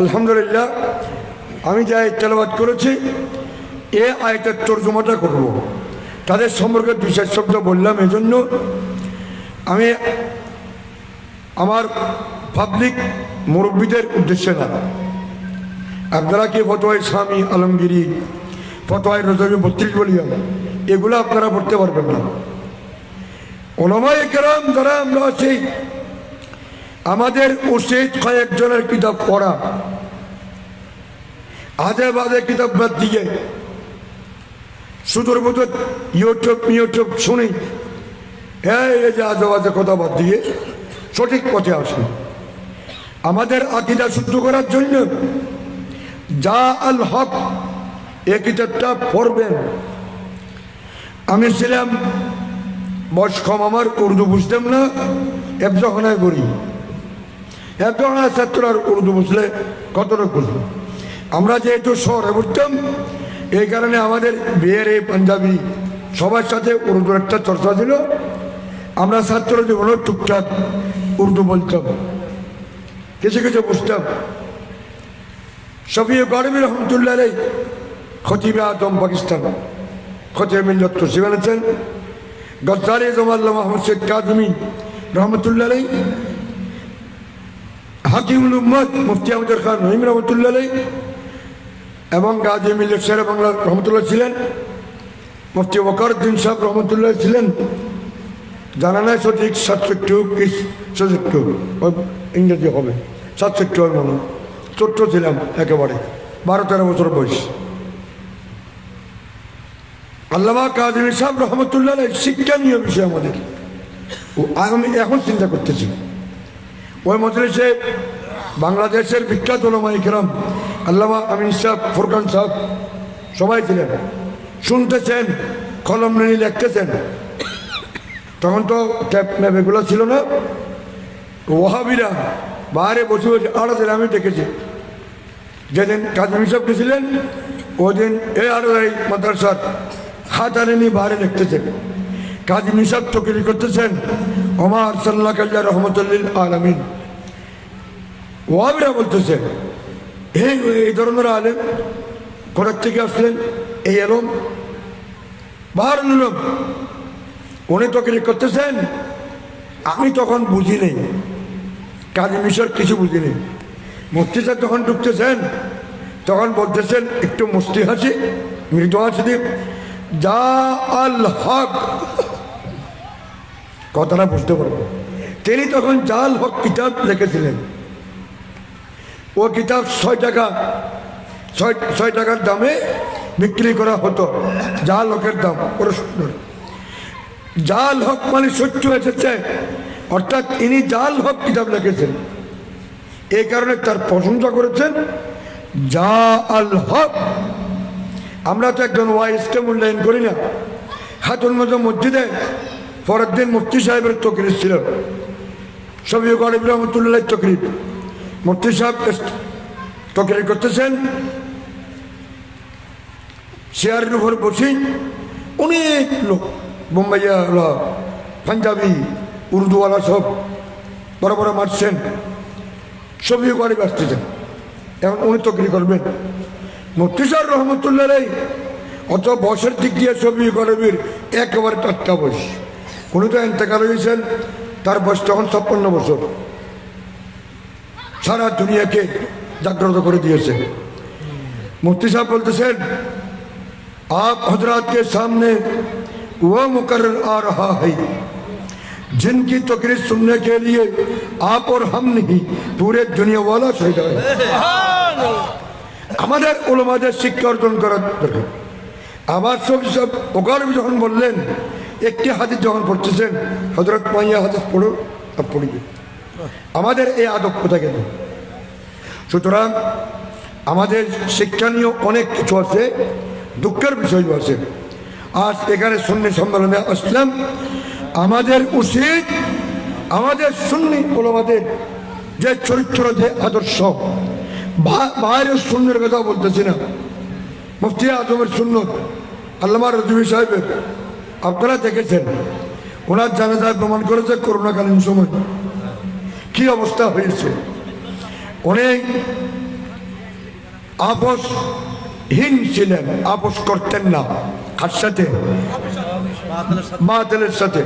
আলহামদুলিল্লাহ, আমি যে তেলাবাদ করেছি, এ আয়তের তর্জমাটা করব। তাদের সম্পর্কে দুই চার শব্দ বললাম এজন্য। আমি আমার পাবলিক মুরব্বীদের উদ্দেশ্যে না। আপনারা কি ফতোয় স্বামী, আলমগিরি ফতোয় রজবী বত্রিশ বলিয়াম, এগুলো আপনারা পড়তে পারবেন না। ওলামাই কেরাম যারা আমরা আছি আমাদের উচিত কয়েকজনের কিতাব পড়া। আজে বাজে কিতাব বাদ দিয়ে। সুদূর বুদুর ইউটিউব ইউটিউব শুনি। হ্যাঁ এই যে বাজে কথা বাদ দিয়ে সঠিক পথে আসুন আমাদের আকিদা শুদ্ধ করার জন্য যা আল হক এ কিতাবটা পড়বেন। আমি ছিলাম, বয়স কম আমার, উর্দু বুঝতাম না একজখানায় করি একজখানায় ছাত্ররা উর্দু বুঝলে কতটা বুঝব? আমরা যেহেতু শহরে বুঝতাম এই কারণে আমাদের বিয়ের এই পাঞ্জাবি সবার সাথে উর্দুর একটা চর্চা ছিল। আমরা ছাত্র জীবনে টুকটাক উর্দু বলতাম, কিছু কিছু বুঝতাম। শফি গরবী রহমতুল্লাহ খতিবে আদম পাকিস্তান, খতিবে মিল্লত তসিব আছেন গদ্দারি জমাল্লা মোহাম্মদ শেখ কাজমি রহমতুল্লাহ হাকিমুল উম্মদ মুফতি আহমদ খান রহিম রহমতুল্লাহ এবং গাজী মিল্লত শের বাংলা রহমতুল্লাহ ছিলেন। মুফতি ওকরুদ্দিন সাহেব রহমতুল্লাহ ছিলেন। জানা নাই সঠিক সাতষট্টি হোক ইংরেজি হবে। সাতষট্টি হয় মনে। ছোট্ট ছিলাম একেবারে। বারো তেরো বছর বয়স। আল্লামা কাদিনী সাহেব রহমতুল্লাহ শিক্ষণীয় বিষয় আমাদের। আমি এখন চিন্তা করতেছি। ওই মজলিসে বাংলাদেশের বিখ্যাত ওলামাই কেরাম আল্লামা আমিন সাহেব, ফুরকান সাহেব, সবাই ছিলেন। শুনতেছেন, কলম নিয়ে লিখতেছেন। তখন তো ট্যাপ ম্যাপ এগুলো ছিল না। ওহাবিরা বাইরে বসে বসে আড়াতে আমি দেখেছি। যেদিন কাজী মিশব গেছিলেন ওই দিন এই আড়াই মাদ্রাসার খাতারে নিয়ে বাইরে দেখতেছেন। কাজী মিশব তকরি করতেছেন ওমার সাল্লাহ কাল্লা রহমতুল্লিল আলমিন। ওয়াবিরা বলতেছে এই এই ধরনের আলেম কোথার থেকে আসলেন? এই এলম বাহার নিলাম উনি তকরি করতেছেন? আমি তখন বুঝি নেই। কাজী মিশর কিছু বুঝি নেই। মুফতি সাহেব যখন ঢুকতেছেন, তখন বলতেছেন, একটু মুস্তি হাসি, মৃদু হাসি দিয়ে যা আল হক। কথাটা বুঝতে পারব। তিনি তখন জাল হক কিতাব লিখেছিলেন। ও কিতাব ছয় টাকা, ছয় ছয় টাকার দামে বিক্রি করা হতো। জাল হকের দাম ওরা জাল হক মানে সত্য এসেছে, অর্থাৎ ইনি জাল হক কিতাব লিখেছেন। এই কারণে তার প্রশংসা করেছেন, যা আল হক। আমরা তো একজন ওয়াইসকে মূল্যায়ন করি না। হাতুল মতো মসজিদে পরের দিন মুফতি সাহেবের তকরির ছিল। সবই গরিব রহমতুল্লাহ তকরির। মুফতি সাহেব তকরি করতেছেন। চেয়ারের উপর বসে অনেক লোক বোম্বাইয়াওয়ালা পাঞ্জাবি, উর্দুওয়ালা সব বড় বড় মারছেন। সবই গরিব আসতেছেন। এখন উনি তকরি করবেন। মুফতিসার রহমতুল্লাহ অত বয়সের দিক দিয়ে ছবি গরিবের একেবারে টাটকা বয়স উনি তো এতেকাল হয়েছেন তার বয়স তখন ছাপ্পান্ন বছর সারা দুনিয়াকে জাগ্রত করে দিয়েছে মুফতি সাহেব বলতেছেন आप हजरात के सामने वो मुकर आ रहा है जिनकी तकरीर सुनने के लिए आप और हम नहीं पूरे दुनिया वाला शहीद है আমাদের ওলমাদের শিক্ষা অর্জন করার দরকার আবার সব সব ওকার যখন বললেন একটি হাদিস যখন পড়তেছেন হজরত মাইয়া হাদিস পড়ো আর পড়িবে। আমাদের এই আদব কোথায় গেল? সুতরাং আমাদের শিক্ষণীয় অনেক কিছু আছে, দুঃখের বিষয় আছে। আজ এখানে সুন্নি সম্মেলনে আসলাম। আমাদের উচিত, আমাদের সুন্নি ওলামাদের যে চরিত্র, যে আদর্শ বাইরের শূন্যের কথা বলতেছি না। মুফতি আজমের শূন্য আল্লামা রজবি সাহেবের আপনারা দেখেছেন ওনার জানাজা প্রমাণ করেছে করোনাকালীন সময়। কি অবস্থা হয়েছে? অনেক আপসহীন ছিলেন আপস করতেন না। কার সাথে? মাতালের সাথে।